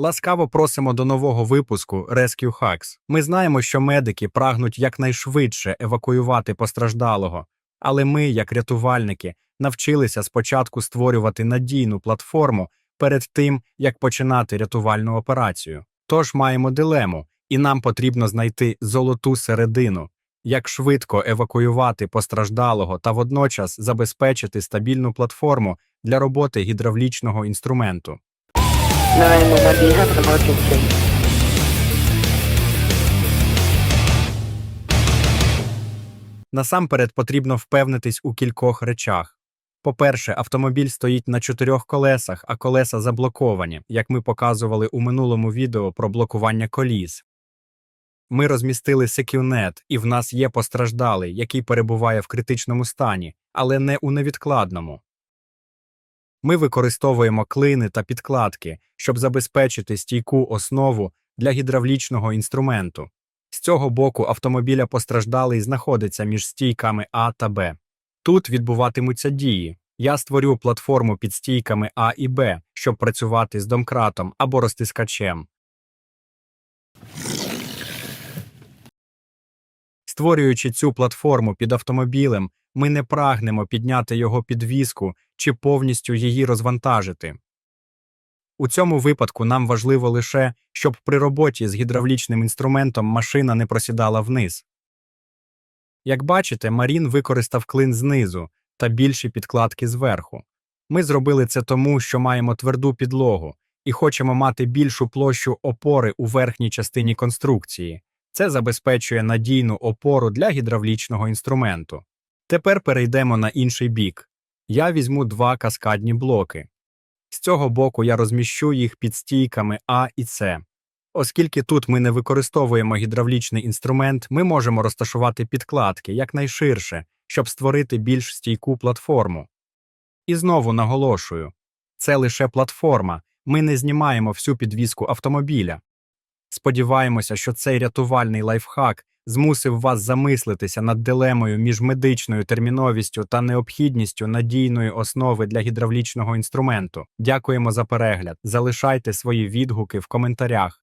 Ласкаво просимо до нового випуску Rescue Hacks. Ми знаємо, що медики прагнуть якнайшвидше евакуювати постраждалого, але ми, як рятувальники, навчилися спочатку створювати надійну платформу перед тим, як починати рятувальну операцію. Тож маємо дилему, і нам потрібно знайти золоту середину, як швидко евакуювати постраждалого та водночас забезпечити стабільну платформу для роботи гідравлічного інструменту. 911, do you have an emergency? Насамперед потрібно впевнитись у кількох речах. По-перше, автомобіль стоїть на чотирьох колесах, а колеса заблоковані, як ми показували у минулому відео про блокування коліс. Ми розмістили SecureNet, і в нас є постраждалий, який перебуває в критичному стані, але не у невідкладному. Ми використовуємо клини та підкладки, щоб забезпечити стійку основу для гідравлічного інструменту. З цього боку автомобіля постраждалий знаходиться між стійками А та Б. Тут відбуватимуться дії. Я створю платформу під стійками А і Б, щоб працювати з домкратом або розтискачем. Створюючи цю платформу під автомобілем, ми не прагнемо підняти його підвіску чи повністю її розвантажити. У цьому випадку нам важливо лише, щоб при роботі з гідравлічним інструментом машина не просідала вниз. Як бачите, Марін використав клин знизу та більші підкладки зверху. Ми зробили це тому, що маємо тверду підлогу і хочемо мати більшу площу опори у верхній частині конструкції. Це забезпечує надійну опору для гідравлічного інструменту. Тепер перейдемо на інший бік. Я візьму два каскадні блоки. З цього боку я розміщу їх під стійками А і С. Оскільки тут ми не використовуємо гідравлічний інструмент, ми можемо розташувати підкладки якнайширше, щоб створити більш стійку платформу. І знову наголошую це лише платформа, ми не знімаємо всю підвіску автомобіля. Сподіваємося, що цей рятувальний лайфхак змусив вас замислитися над дилемою між медичною терміновістю та необхідністю надійної основи для гідравлічного інструменту. Дякуємо за перегляд. Залишайте свої відгуки в коментарях.